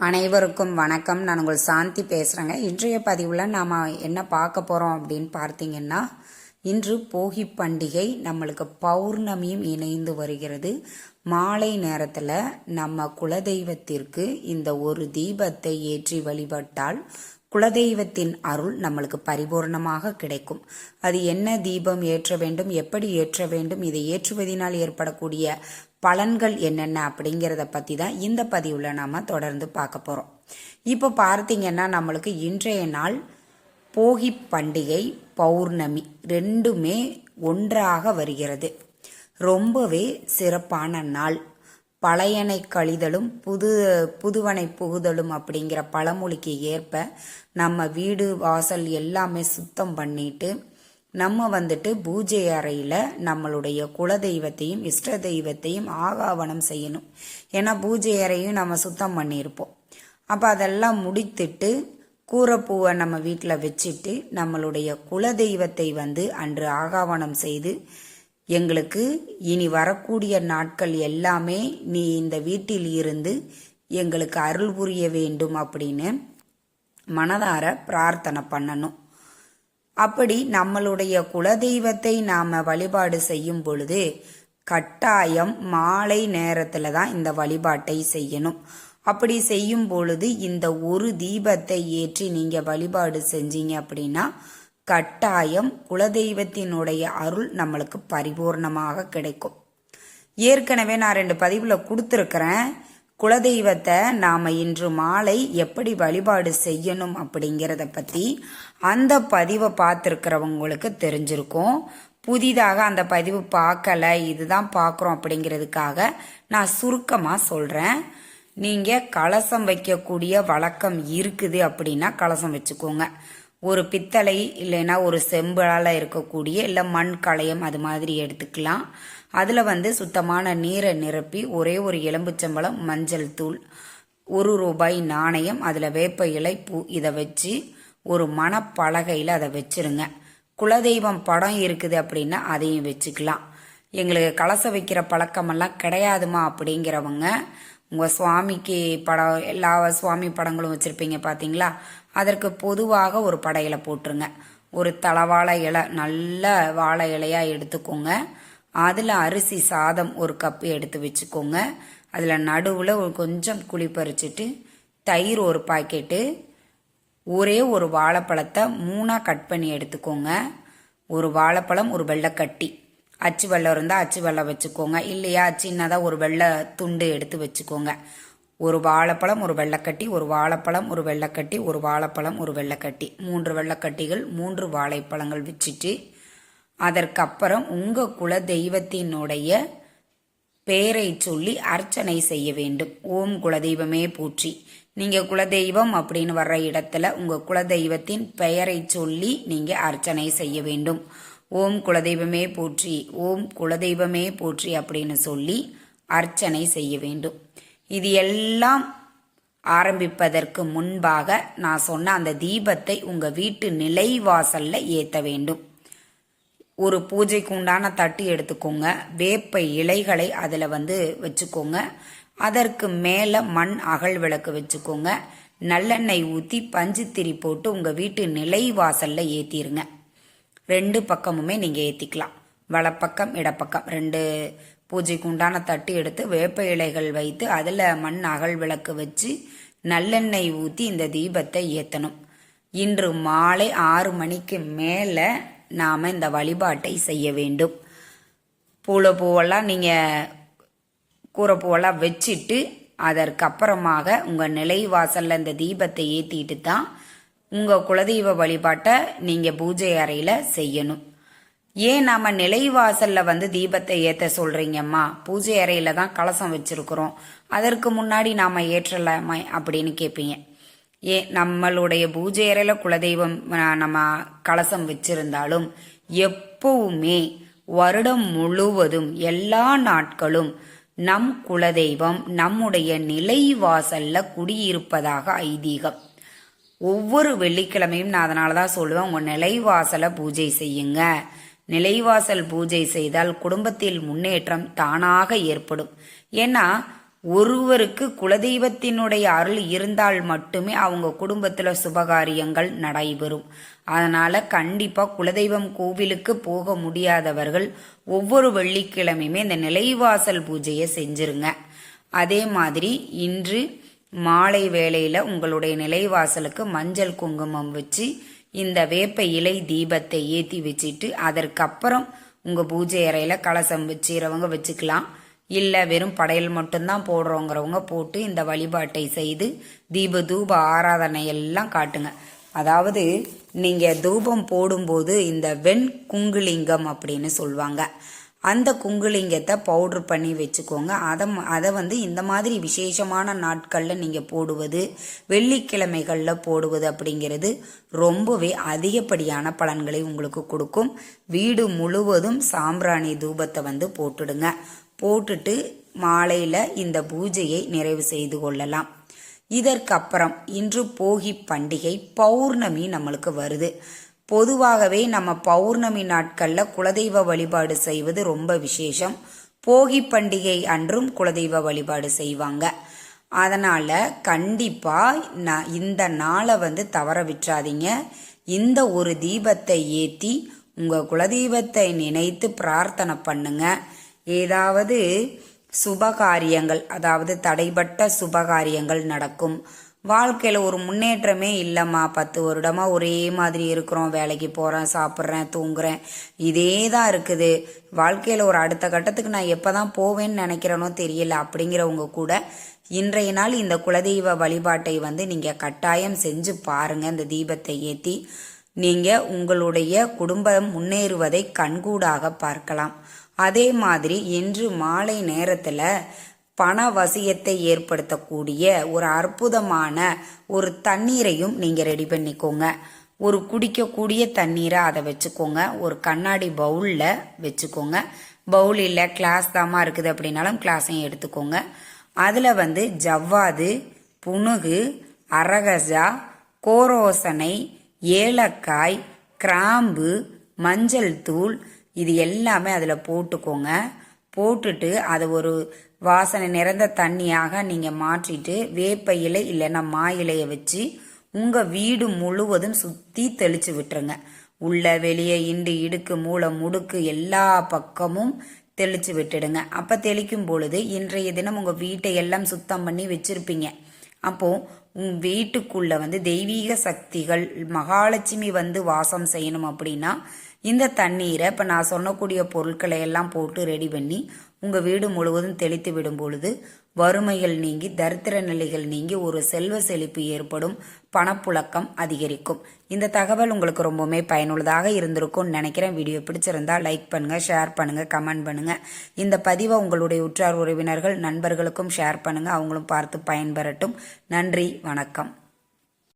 அனைவருக்கும் வணக்கம். நான் உங்கள் சாந்தி பேசுகிறேங்க இன்றைய பதிவில் நாம் என்ன பார்க்க போகிறோம் அப்படின்னு பார்த்தீங்கன்னா இன்று போகி பண்டிகை நம்மளுக்கு பௌர்ணமியும் இணைந்து வருகிறது. மாலை நேரத்தில் நம்ம குலதெய்வத்திற்கு இந்த ஒரு தீபத்தை ஏற்றி வழிபட்டால் குலதெய்வத்தின் அருள் நம்மளுக்கு பரிபூர்ணமாக கிடைக்கும். அது என்ன தீபம் ஏற்ற வேண்டும் எப்படி ஏற்ற வேண்டும் இதை ஏற்றுவதினால் ஏற்படக்கூடிய பலன்கள் என்னென்ன அப்படிங்கிறத பற்றி தான் இந்த பதிவில் நாம் தொடர்ந்து பார்க்க போகிறோம் இப்போ பார்த்தீங்கன்னா நம்மளுக்கு இன்றைய நாள் போகி பண்டிகை பௌர்ணமி ரெண்டுமே ஒன்றாக வருகிறது. ரொம்பவே சிறப்பான நாள். பழையனை கழிதலும் புது புதுவனை புகுதலும் அப்படிங்கிற பழமொழிக்கு ஏற்ப நம்ம வீடு வாசல் எல்லாமே சுத்தம் பண்ணிட்டு நம்ம வந்துட்டு பூஜை அறையில் நம்மளுடைய குலதெய்வத்தையும் இஷ்ட தெய்வத்தையும் ஆகாவனம் செய்யணும். ஏன்னா பூஜை அறையும் நம்ம சுத்தம் பண்ணியிருப்போம். அப்போ அதெல்லாம் முடித்துட்டு கூரைப்பூவை நம்ம வீட்டில் வச்சுட்டு நம்மளுடைய குலதெய்வத்தை வந்து அன்று ஆகாவனம் செய்து எங்களுக்கு இனி வரக்கூடிய நாட்கள் எல்லாமே நீ இந்த வீட்டில் இருந்து எங்களுக்கு அருள் புரிய வேண்டும் அப்படின்னு மனதார பிரார்த்தனை பண்ணணும். அப்படி நம்மளுடைய குலதெய்வத்தை நாம வழிபாடு செய்யும் பொழுது கட்டாயம் மாலை நேரத்துல தான் இந்த வழிபாட்டை செய்யணும். அப்படி செய்யும் பொழுது இந்த ஒரு தீபத்தை ஏற்றி நீங்க வழிபாடு செஞ்சீங்க அப்படின்னா கட்டாயம் குலதெய்வத்தினுடைய அருள் நம்மளுக்கு பரிபூர்ணமாக கிடைக்கும். ஏற்கனவே நான் ரெண்டு பதிவில் கொடுத்துருக்குறேன். குலதெய்வத்தை நாம் இன்று மாலை எப்படி வழிபாடு செய்யணும் அப்படிங்கிறத பற்றி அந்த பதிவை பார்த்துருக்கிறவங்களுக்கு தெரிஞ்சிருக்கும். புதிதாக அந்த பதிவு பார்க்கல இதுதான் பார்க்குறோம் அப்படிங்கிறதுக்காக நான் சுருக்கமாக சொல்கிறேன் நீங்கள் கலசம் வைக்கக்கூடிய வழக்கம் இருக்குது அப்படின்னா கலசம் வச்சுக்கோங்க. ஒரு பித்தளை இல்லைன்னா ஒரு செம்பலால் இருக்கக்கூடிய இல்லை மண் களையம் அது மாதிரி எடுத்துக்கலாம். அதில் வந்து சுத்தமான நீரை நிரப்பி ஒரே ஒரு எலும்புச்சம்பளம் மஞ்சள் தூள் ஒரு ரூபாய் நாணயம் அதில் வேப்ப இலை பூ இதை வச்சு ஒரு மணப்பலகையில் அதை வச்சுருங்க. குலதெய்வம் படம் இருக்குது அப்படின்னா அதையும் வச்சுக்கலாம். எங்களுக்கு கலசம் வைக்கிற பழக்கமெல்லாம் கிடையாதுமா அப்படிங்கிறவங்க உங்கள் சுவாமிக்கு படம் எல்லா சுவாமி படங்களும் வச்சுருப்பீங்க பார்த்தீங்களா அதற்கு பொதுவாக ஒரு படையில போட்டுருங்க. ஒரு தளவாழை இலை நல்ல வாழை இலையாக எடுத்துக்கோங்க. அதில் அரிசி சாதம் ஒரு கப்பு எடுத்து வச்சுக்கோங்க. அதில் நடுவில் கொஞ்சம் குழி பறிச்சுட்டு தயிர் ஒரு பாக்கெட்டு ஒரே ஒரு வாழைப்பழத்தை மூணாக கட் பண்ணி எடுத்துக்கோங்க. ஒரு வாழைப்பழம் ஒரு வெள்ளைக்கட்டி. அச்சு வெள்ளம் இருந்தால் அச்சு வெள்ளம் வச்சுக்கோங்க. இல்லையா சின்னதாக ஒரு வெள்ளை துண்டு எடுத்து வச்சுக்கோங்க. ஒரு வாழைப்பழம் ஒரு வெள்ளைக்கட்டி ஒரு வாழைப்பழம் ஒரு வெள்ளைக்கட்டி ஒரு வாழைப்பழம் ஒரு வெள்ளைக்கட்டி. மூன்று வெள்ளக்கட்டிகள் மூன்று வாழைப்பழங்கள் வச்சுட்டு அதற்கப்புறம் உங்கள் குல தெய்வத்தினுடைய பெயரை சொல்லி அர்ச்சனை செய்ய வேண்டும். ஓம் குலதெய்வமே போற்றி. நீங்கள் குலதெய்வம் அப்படின்னு வர்ற இடத்துல உங்கள் குலதெய்வத்தின் பெயரை சொல்லி நீங்கள் அர்ச்சனை செய்ய வேண்டும். ஓம் குலதெய்வமே போற்றி. ஓம் குலதெய்வமே போற்றி அப்படின்னு சொல்லி அர்ச்சனை செய்ய வேண்டும். இது எல்லாம் ஆரம்பிப்பதற்கு முன்பாக நான் சொன்ன அந்த தீபத்தை உங்கள் வீட்டு நிலை வாசலில் ஏற்ற வேண்டும். ஒரு பூஜைக்கு உண்டான தட்டு எடுத்துக்கோங்க. வேப்ப இலைகளை அதில் வந்து வச்சுக்கோங்க. அதற்கு மேலே மண் அகல் விளக்கு வச்சுக்கோங்க. நல்லெண்ணெய் ஊற்றி பஞ்சுத்திரி போட்டு உங்கள் வீட்டு நிலை வாசலில் ஏற்றிருங்க ரெண்டு பக்கமுமே நீங்கள் ஏற்றிக்கலாம் வலப்பக்கம் இடப்பக்கம். ரெண்டு பூஜைக்கு உண்டான தட்டு எடுத்து வேப்ப இலைகள் வைத்து அதில் மண் அகல் விளக்கு வச்சு நல்லெண்ணெய் ஊற்றி இந்த தீபத்தை ஏற்றணும் இன்று மாலை ஆறு மணிக்கு மேலே நாம் இந்த வழிபாட்டை செய்ய வேண்டும். பூளை பூவெல்லாம் நீங்கள் கூரை பூவெல்லாம் வச்சுட்டு அதற்கப்புறமாக உங்கள் நிலை வாசலில் இந்த தீபத்தை ஏற்றிட்டு தான் உங்கள் குலதெய்வ வழிபாட்டை நீங்கள் பூஜை அறையில் செய்யணும். ஏன் நாம நிலைவாசல்ல வந்து தீபத்தை ஏத்த சொல்றீங்கம்மா? பூஜை அறையில தான் கலசம் வச்சிருக்கிறோம். அதற்கு முன்னாடி நாம ஏற்றலாமா அப்படின்னு கேட்பீங்க ஏ நம்மளுடைய பூஜை அறையில குலதெய்வம் நம்ம கலசம் வச்சிருந்தாலும் எப்பவுமே வருடம் முழுவதும் எல்லா நாட்களும் நம் குலதெய்வம் நம்முடைய நிலைவாசல்ல குடியிருப்பதாக ஐதீகம். ஒவ்வொரு வெள்ளிக்கிழமையும் நான் அதனால தான் சொல்லுவேன் உங்கள் நிலைவாசலை பூஜை செய்யுங்க. நிலைவாசல் பூஜை செய்தால் குடும்பத்தில் முன்னேற்றம் தானாக ஏற்படும். ஏன்னா ஒருவருக்கு குலதெய்வத்தினுடைய அருள் இருந்தால் மட்டுமே அவங்க குடும்பத்தில் சுபகாரியங்கள் நடைபெறும். அதனால கண்டிப்பாக குலதெய்வம் கோவிலுக்கு போக முடியாதவர்கள் ஒவ்வொரு வெள்ளிக்கிழமையுமே இந்த நிலைவாசல் பூஜையை செஞ்சிருங்க. அதே மாதிரி இன்று மாலை வேளையில் உங்களுடைய நிலைவாசலுக்கு மஞ்சள் குங்குமம் வச்சு இந்த வேப்ப இலை தீபத்தை ஏற்றி வச்சுட்டு அதற்கப்புறம் உங்கள் பூஜை அறையில் கலசம் வச்சுறவங்க வச்சுக்கலாம். இல்லை வெறும் படையல் மட்டும்தான் போடுறோங்கிறவங்க போட்டு இந்த வழிபாட்டை செய்து தீப தூப ஆராதனை எல்லாம் காட்டுங்க. அதாவது நீங்கள் தூபம் போடும்போது இந்த வெண் குங்குலிங்கம் அப்படின்னு சொல்லுவாங்க அந்த குங்குலிங்கத்தை பவுடர் பண்ணி வச்சுக்கோங்க. அதை அதை வந்து இந்த மாதிரி விசேஷமான நாட்களில் நீங்கள் போடுவது வெள்ளிக்கிழமைகளில் போடுவது அப்படிங்கிறது ரொம்பவே அதிகப்படியான பலன்களை உங்களுக்கு கொடுக்கும். வீடு முழுவதும் சாம்பிராணி தூபத்தை வந்து போட்டுடுங்க. போட்டுட்டு மாலையில் இந்த பூஜையை நிறைவு செய்து கொள்ளலாம். இதற்கப்புறம் இன்று போகி பண்டிகை பௌர்ணமி நம்மளுக்கு வருது. பொதுவாகவே நம்ம பௌர்ணமி நாட்களில் குலதெய்வ வழிபாடு செய்வது ரொம்ப விசேஷம். போகி பண்டிகை அன்றும் குலதெய்வ வழிபாடு செய்வாங்க. அதனால் கண்டிப்பாக நான் இந்த நாளை வந்து தவற விட்டுறாதீங்க. இந்த ஒரு தீபத்தை ஏற்றி உங்கள் குலதெய்வத்தை நினைத்து பிரார்த்தனை பண்ணுங்க. ஏதாவது சுபகாரியங்கள் அதாவது தடைபட்ட சுபகாரியங்கள் நடக்கும். வாழ்க்கையில் ஒரு முன்னேற்றமே இல்லைம்மா. பத்து வருடமாக ஒரே மாதிரி இருக்கிறோம். வேலைக்கு போகிறேன் சாப்பிட்றேன் தூங்குறேன். இதே தான் இருக்குது. வாழ்க்கையில் ஒரு அடுத்த கட்டத்துக்கு நான் எப்போ தான் போவேன்னு நினைக்கிறேனோ தெரியல. அப்படிங்கிறவங்க கூட இன்றைய நாள் இந்த குலதெய்வ வழிபாட்டை வந்து நீங்கள் கட்டாயம் செஞ்சு பாருங்கள் இந்த தீபத்தை ஏற்றி நீங்கள் உங்களுடைய குடும்பம் முன்னேறுவதை கண்கூடாக பார்க்கலாம். அதே மாதிரி இன்று மாலை நேரத்தில் பண வசியத்தை ஏற்படுத்தக்கூடிய ஒரு அற்புதமான ஒரு தண்ணீரையும் நீங்கள் ரெடி பண்ணிக்கோங்க. ஒரு குடிக்கக்கூடிய தண்ணீரை அதை வச்சுக்கோங்க. ஒரு கண்ணாடி பவுலில் வச்சுக்கோங்க. பவுல் இல்லை கிளாஸ் தாமா இருக்குது அப்படின்னாலும் கிளாஸையும் எடுத்துக்கோங்க. அதில் வந்து ஜவ்வாது புணுகு அரகஜா கோரோசனை ஏலக்காய் கிராம்பு மஞ்சள் தூள் இது எல்லாமே அதில் போட்டுக்கோங்க. போட்டுட்டு அதை ஒரு வாசனை நிறைந்த தண்ணியாக நீங்கள் மாற்றிட்டு வேப்ப இலை இல்லைன்னா மா இலையை வச்சு உங்கள் வீடு முழுவதும் சுற்றி தெளித்து விட்டுருங்க. உள்ள வெளியே இண்டு இடுக்கு மூளை முடுக்கு எல்லா பக்கமும் தெளிச்சு விட்டுடுங்க. அப்போ தெளிக்கும் பொழுது இன்றைய தினம் உங்கள் வீட்டை எல்லாம் சுத்தம் பண்ணி வச்சுருப்பீங்க. அப்போது உங்கள் வீட்டுக்குள்ளே வந்து தெய்வீக சக்திகள் மகாலட்சுமி வந்து வாசம் செய்யணும் அப்படின்னா இந்த தண்ணீரை இப்போ நான் சொன்னக்கூடிய பொருட்களை எல்லாம் போட்டு ரெடி பண்ணி உங்கள் வீடு முழுவதும் தெளித்து விடும் பொழுது வறுமைகள் நீங்கி தரித்திர நிலைகள் நீங்கி ஒரு செல்வ செழிப்பு ஏற்படும் பணப்புழக்கம் அதிகரிக்கும். இந்த தகவல் உங்களுக்கு ரொம்பவுமே பயனுள்ளதாக இருந்திருக்கும்னு நினைக்கிறேன். வீடியோ பிடிச்சிருந்தா லைக் பண்ணுங்கள் ஷேர் பண்ணுங்கள் கமெண்ட் பண்ணுங்கள் இந்த பதிவை உங்களுடைய உற்றார் உறவினர்கள் நண்பர்களுக்கும் ஷேர் பண்ணுங்கள் அவங்களும் பார்த்து பயன்பெறட்டும். நன்றி வணக்கம்.